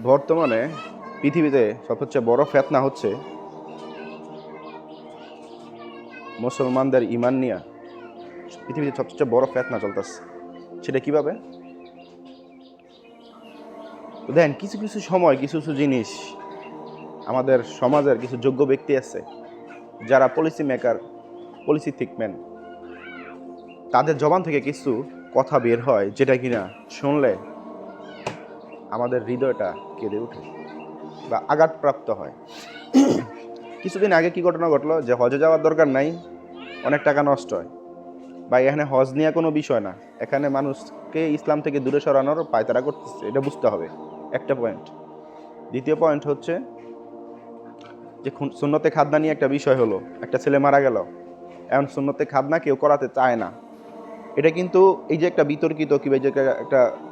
বর্তমানে পৃথিবীতে সবচেয়ে বড় ফেতনা হচ্ছে মুসলমানদের ইমান নিয়ে পৃথিবীতে সবচেয়ে বড় ফেতনা চলতেছে। সেটা কীভাবে? দেখেন, কিছু কিছু সময় কিছু কিছু জিনিস আমাদের সমাজের কিছু যোগ্য ব্যক্তি আছে, যারা পলিসি মেকার পলিসি থিকম্যান তাদের জবান থেকে কিছু কথা বের হয় যেটা কিনা শুনলে আমাদের হৃদয়টা কেঁদে ওঠে বা আঘাতপ্রাপ্ত হয়। কিছুদিন আগে কি ঘটনা ঘটলো? যে হজে যাওয়ার দরকার নাই, অনেক টাকা নষ্ট হয়। বা এখানে হজ নিয়ে কোনো বিষয় না। এখানে মানুষকে ইসলাম থেকে দূরে সরানোর পায়তারা করতেছে, এটা বুঝতে হবে। একটা পয়েন্ট দ্বিতীয় পয়েন্ট হচ্ছে যে সুন্নতে খাদনা নিয়ে একটা বিষয় হলো। একটা ছেলে মারা গেল। এখন সুন্নতে খাদনা কেউ করাতে চায় না। এটা কিন্তু এই যে একটা বিতর্কিত, কি বা এই যে একটা-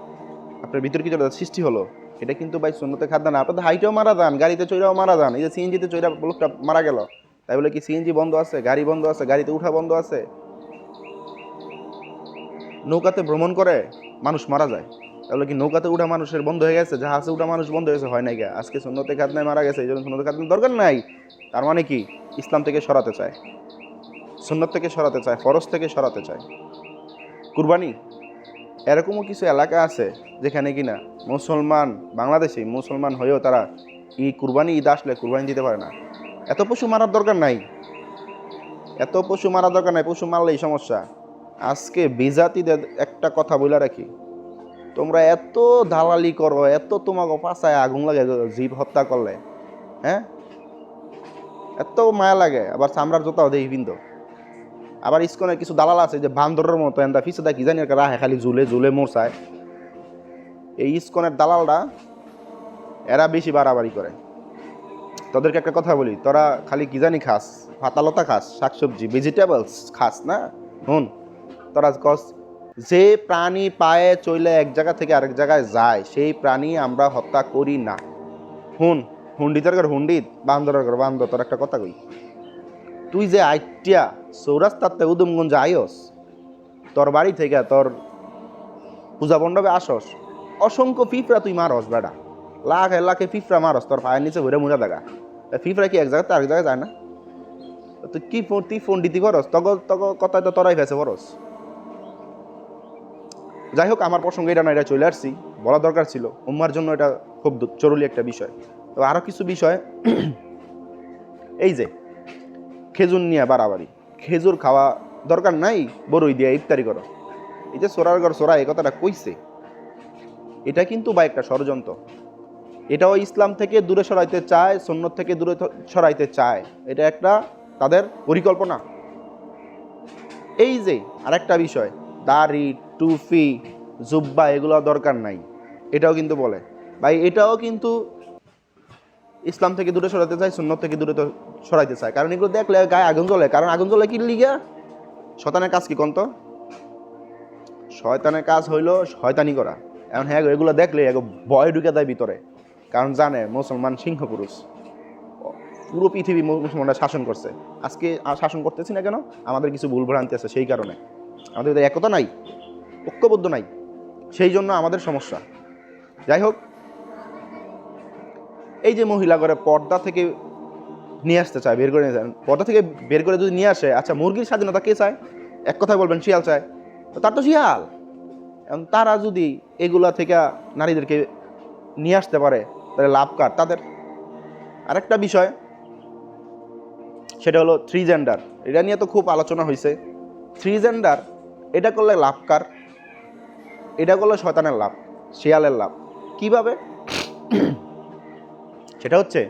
আপনার বিতর্কিত একটা সৃষ্টি হলো? এটা কিন্তু ভাই সুন্নতে খাদ্য না। আপনাদের হাইটেও মারা যান, গাড়িতে চৈরাও মারা যান। এই যে সিএনজিতে চৈরা লোকটা মারা গেল। তাই বলে কি সিএনজি বন্ধ আছে? গাড়ি বন্ধ আছে? গাড়িতে উঠা বন্ধ আছে? নৌকাতে ভ্রমণ করে মানুষ মারা যায়। তাহলে কি নৌকাতে উঠা মানুষের বন্ধ হয়ে গেছে? জাহাজে উঠা মানুষ বন্ধ হয়েছে? হয় নাই গা। আজকে সুন্নতে খাদনায় মারা গেছে। এই জন্য সুন্নতে খাদনা দরকার নাই। তার মানে কি? ইসলাম থেকে সরাতে চায়। সুন্নত থেকে সরাতে চায়, ফরজ থেকে সরাতে চায়। কুরবানি এরকমও কিছু এলাকা আছে যেখানে কিনা মুসলমান, বাংলাদেশি মুসলমান হয়েও তারা ই কুরবানি ঈদ আসলে কুরবানি দিতে পারে না। এত পশু মারার দরকার নাই। এত পশু মারার দরকার নাই, পশু মারলেই সমস্যা। আজকে বিজাতিদের একটা কথা বলে রাখি, তোমরা এত দালালি করো, এত তোমাকে পাশায় আগুন লাগে জীব হত্যা করলে হ্যাঁ? এত মায়া লাগে, আবার চামড়ার জোতাও দেই বিন্দু। আবার ইস্কনের কিছু দালাল আছে যে বান্দরের মতো এন্দা ফিসে কি জানি একটা রাহে খালি ঝুলে ঝুলে মোরসায়। এই ইস্কনের দালালরা, এরা বেশি বাড়াবাড়ি করে। তোদেরকে একটা কথা বলি, তোরা খালি কি জানি খাস, পাতালতা খাস, শাকসবজি ভেজিটেবলস খাস না? হুন, তোরা কস, যে প্রাণী পায়ে চলে এক জায়গা থেকে আরেক জায়গায় যায়, সেই প্রাণী আমরা হত্যা করি না। হুন হুন্ডিতের ঘর হুন্ডিত বান্দরের ঘর বান্দর, তোর একটা কথা কই। তুই যে আইটিয়া সৌরাস্তাতে উদমগঞ্জে আইস। তোর বাড়ি থেকে তোর পূজা মণ্ডপে আসস। অসংখ্য ফিফরা তুই মারস বেটা লাখে লাখে ফিফরা মারস তোর পায়ের নিচে ঘুরে মুজা দেখা ফিফরা কি এক জায়গাতে আরেক জায়গায় যায় না? তুই কি ফোন তুই ফোন দিতে করস? তক তক কথায় তো তোরাই ফেসে করস যাই হোক, আমার প্রসঙ্গে এটা না, এটা চলে আসছি। বলা দরকার ছিল। উম্মার জন্য এটা খুব জরুরি একটা বিষয়। তো আরও কিছু বিষয়। এই যে, খেজুর নিয়ে বাড়াবাড়ি। খেজুর খাওয়া দরকার নাই বড়ই দিয়ে ইফতারি করো। এই যে সোরার ঘর, সোরা এই কথাটা কইছে। এটা কিন্তু বা একটা ষড়যন্ত্র। এটাও ইসলাম থেকে দূরে সরাইতে চায় সন্ন্যত থেকে দূরে সরাইতে চায়। এটা একটা তাদের পরিকল্পনা। এই যে আরেকটা বিষয়, দাড়ি টুফি জুব্বা, এগুলো দরকার নাই। এটাও কিন্তু বলে। ভাই, এটাও কিন্তু ইসলাম থেকে দূরে সরাতে চায়, সুন্নত থেকে দূরে তো সরাইতে চায়। কারণ এগুলো দেখলে গায়ে আগুন জ্বলে। কারণ আগুন জ্বলে কি লিগা? শতানের কাজ কি কন্ত? শয়তানের কাজ হইল শয়তানি করা। এখন হ্যাঁ এগুলো দেখলে এগো ভয় ঢুকে দেয় ভিতরে। কারণ জানে, মুসলমান সিংহ পুরুষ পুরো পৃথিবী মুসলমানরা শাসন করছে। আজকে আর শাসন করতেছি না কেন? আমাদের কিছু ভুল ভ্রান্তি আছে সেই কারণে। আমাদের একতা নাই, ঐক্যবদ্ধ নাই। সেই জন্য আমাদের সমস্যা। যাই হোক এই যে মহিলা করে পর্দা থেকে নিয়ে আসতে চায়, বের করে নিয়ে পর্দা থেকে বের করে যদি নিয়ে আসে আচ্ছা মুরগির স্বাধীনতা কে চায়? এক কথায় বলবেন, শিয়াল চায়। তো তার তো শিয়াল। এবং তারা যদি এগুলা থেকে নারীদেরকে নিয়ে আসতে পারে, তাহলে লাভ কার? তাদের আরেকটা বিষয়, সেটা হলো থ্রি জেন্ডার এটা নিয়ে তো খুব আলোচনা হয়েছে থ্রি জেন্ডার এটা করলে লাভ কার? এটা করলে শয়তানের লাভ, শিয়ালের লাভ। কীভাবে? সেটা হচ্ছে,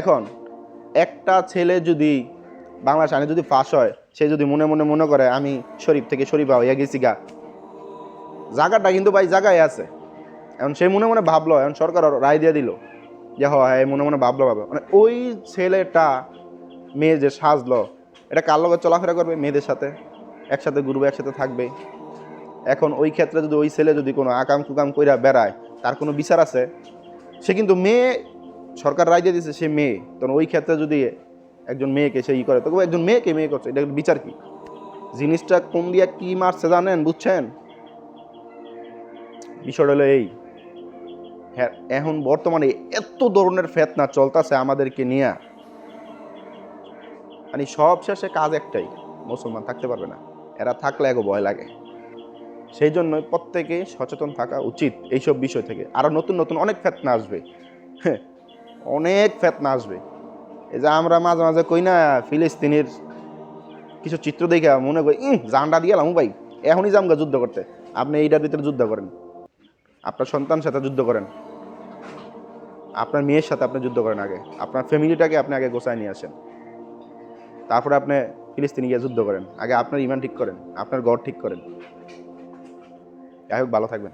এখন একটা ছেলে যদি বাংলা সানে যদি ফাঁস হয়, সে যদি মনে মনে মনে করে, আমি শরীফ থেকে শরীফা হইয়া গেছি গা। জায়গাটা কিন্তু ভাই জায়গায় আছে। এখন সে মনে মনে ভাবলো, এখন সরকার রায় দিয়ে দিল যে হয় মনে মনে ভাবলো ভাবে। মানে ওই ছেলেটা মেয়ে যে সাজলো, এটা কার লগে চলাফেরা করবে? মেয়েদের সাথে। একসাথে ঘুরবে, একসাথে থাকবে। এখন ওই ক্ষেত্রে যদি ওই ছেলে যদি কোনো আকাম কুকাম কইরা বেড়ায়, তার কোনো বিচার আছে? সে কিন্তু মেয়ে সরকার রায় দিয়ে দিয়েছে সে মেয়ে। তখন ওই ক্ষেত্রে যদি একজন মেয়েকে সে ই করে তবে একজন মেয়েকে মেয়ে করছে। এটা বিচার কি? জিনিসটা কোন দিয়া কি মারছে জানেন? বুঝছেন? বিষয়টা হলো এই। হ্যাঁ এখন বর্তমানে এত ধরনের ফেতনা চলতেছে আমাদেরকে নিয়ে। মানে সব শেষে কাজ একটাই মুসলমান থাকতে পারবে না। এরা থাকলে এগো ভয় লাগে। সেই জন্য প্রত্যেকে সচেতন থাকা উচিত এইসব বিষয় থেকে। আরও নতুন নতুন অনেক ফেতনা আসবে। হ্যাঁ, অনেক ফেতনা আসবে। এই যে আমরা মাঝে মাঝে কই না, ফিলিস্তিনের কিছু চিত্র দেখে মনে করি ইহ জানডা দিয়ে এলাম ভাই, এখনই জামগা যুদ্ধ করতে। আপনি এইটার ভিতরে যুদ্ধ করেন। আপনার সন্তান সাথে যুদ্ধ করেন। আপনার মেয়ের সাথে আপনি যুদ্ধ করেন আগে। আপনার ফ্যামিলিটাকে আপনি আগে গোছায় নিয়ে আসেন। তারপরে আপনি ফিলিস্তিনি গিয়ে যুদ্ধ করেন। আগে আপনার ইমান ঠিক করেন, আপনার ঘর ঠিক করেন। যাই হোক, ভালো থাকবেন।